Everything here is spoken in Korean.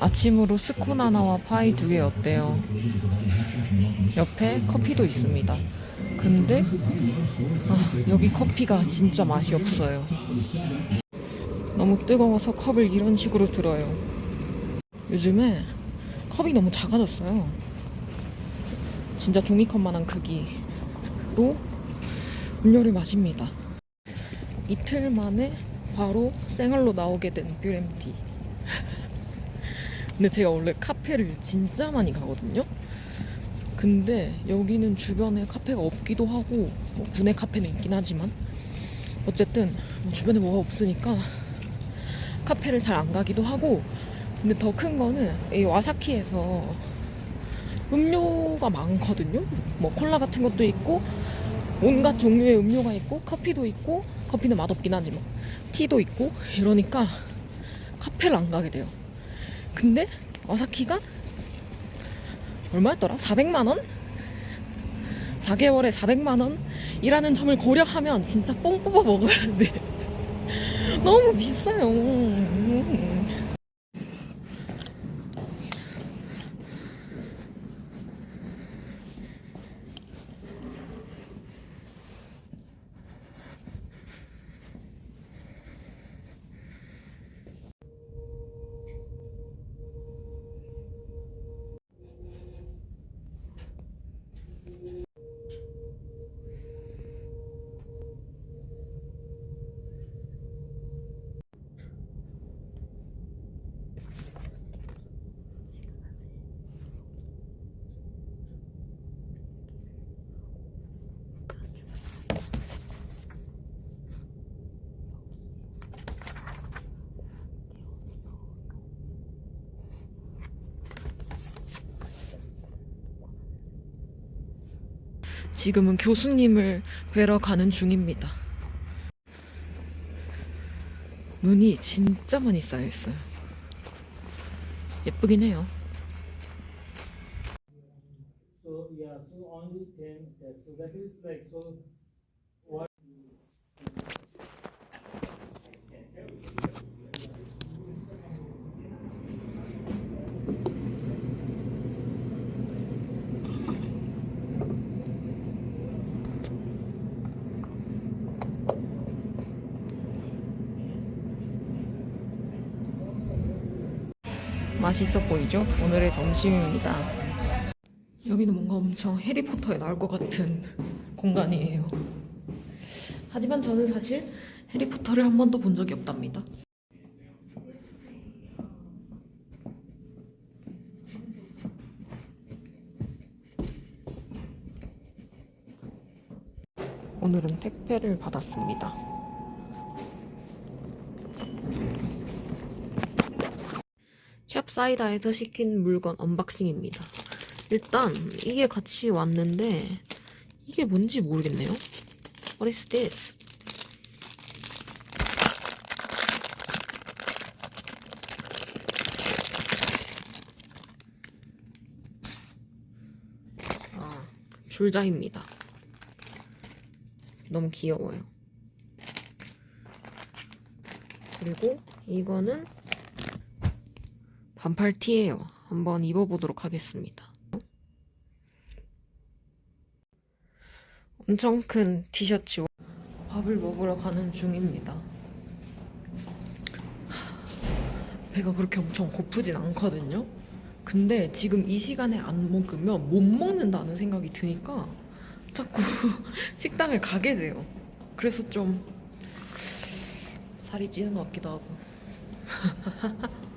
아침으로 스콘 하나와 파이 두개 어때요? 옆에 커피도 있습니다. 근데 아, 여기 커피가 진짜 맛이 없어요. 너무 뜨거워서 컵을 이런 식으로 들어요. 요즘에 컵이 너무 작아졌어요. 진짜 종이컵만한 크기로 음료를 마십니다. 이틀 만에 바로 생얼로 나오게 된 뷰엠티. 근데 제가 원래 카페를 진짜 많이 가거든요. 근데 여기는 주변에 카페가 없기도 하고 뭐 군내 카페는 있긴 하지만 어쨌든 뭐 주변에 뭐가 없으니까 카페를 잘 안 가기도 하고 근데 더 큰 거는 이 와사키에서 음료가 많거든요. 뭐 콜라 같은 것도 있고 온갖 종류의 음료가 있고 커피도 있고 커피는 맛없긴 하지만 티도 있고 이러니까 카페를 안 가게 돼요. 근데 와사키가 얼마였더라? 400만 원? 4개월에 400만 원이라는 점을 고려하면 진짜 뽕 뽑아 먹어야 돼. 너무 비싸요. 지금은 교수님을 뵈러 가는 중입니다. 눈이 진짜 많이 쌓여 있어요. 예쁘긴 해요 only ten steps. So that is like so. What? 맛있어 보이죠? 오늘의 점심입니다. 여기는 뭔가 엄청 해리포터에 나올 것 같은 공간이에요. 하지만 저는 사실 해리포터를 한 번도 본 적이 없답니다. 오늘은 택배를 받았습니다. 샵사이다에서 시킨 물건 언박싱입니다. 일단 이게 같이 왔는데 이게 뭔지 모르겠네요. What is this? 아, 줄자입니다. 너무 귀여워요. 그리고 이거는 반팔 티예요. 한번 입어보도록 하겠습니다. 엄청 큰 티셔츠 밥을 먹으러 가는 중입니다. 배가 그렇게 엄청 고프진 않거든요. 근데 지금 이 시간에 안 먹으면 못 먹는다는 생각이 드니까 자꾸 식당을 가게 돼요. 그래서 좀 살이 찌는 것 같기도 하고.